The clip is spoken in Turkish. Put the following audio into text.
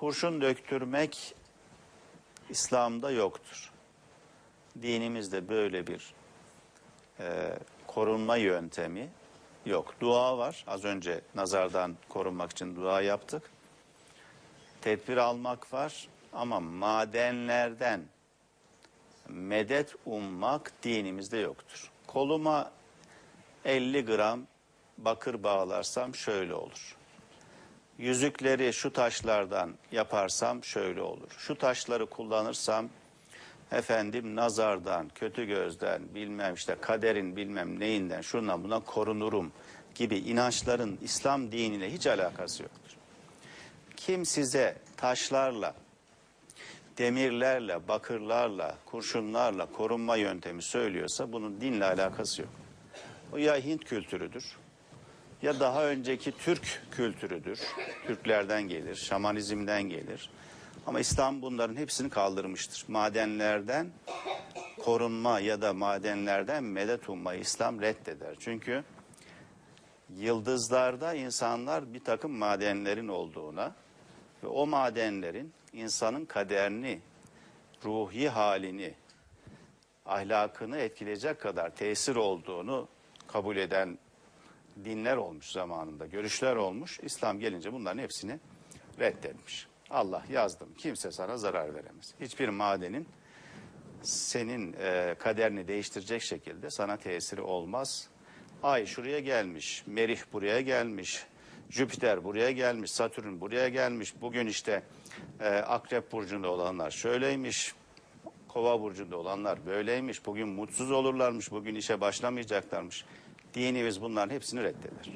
Kurşun döktürmek İslam'da yoktur. Dinimizde böyle bir e, korunma yöntemi yok. Dua var. Az önce nazardan korunmak için dua yaptık. Tedbir almak var ama madenlerden medet ummak dinimizde yoktur. Koluma 50 gram bakır bağlarsam şöyle olur. Yüzükleri şu taşlardan yaparsam şöyle olur. Şu taşları kullanırsam efendim nazardan, kötü gözden, bilmem işte kaderin bilmem neyinden, şundan buna korunurum gibi inançların İslam diniyle hiç alakası yoktur. Kim size taşlarla, demirlerle, bakırlarla, kurşunlarla korunma yöntemi söylüyorsa bunun dinle alakası yok. O ya Hint kültürüdür ya daha önceki Türk kültürüdür. Türklerden gelir, şamanizmden gelir. Ama İslam bunların hepsini kaldırmıştır. Madenlerden korunma ya da madenlerden medet ummayı İslam reddeder. Çünkü yıldızlarda insanlar bir takım madenlerin olduğuna ve o madenlerin insanın kaderini, ruhi halini, ahlakını etkileyecek kadar tesir olduğunu kabul eden dinler olmuş zamanında, görüşler olmuş. İslam gelince bunların hepsini reddetmiş. Allah yazdım, kimse sana zarar veremez. Hiçbir madenin senin e, kaderini değiştirecek şekilde sana tesiri olmaz. Ay şuraya gelmiş, Merih buraya gelmiş, Jüpiter buraya gelmiş, Satürn buraya gelmiş. Bugün işte e, Akrep burcunda olanlar şöyleymiş, Kova burcunda olanlar böyleymiş. Bugün mutsuz olurlarmış, bugün işe başlamayacaklarmış. Dinimiz bunların hepsini reddeder.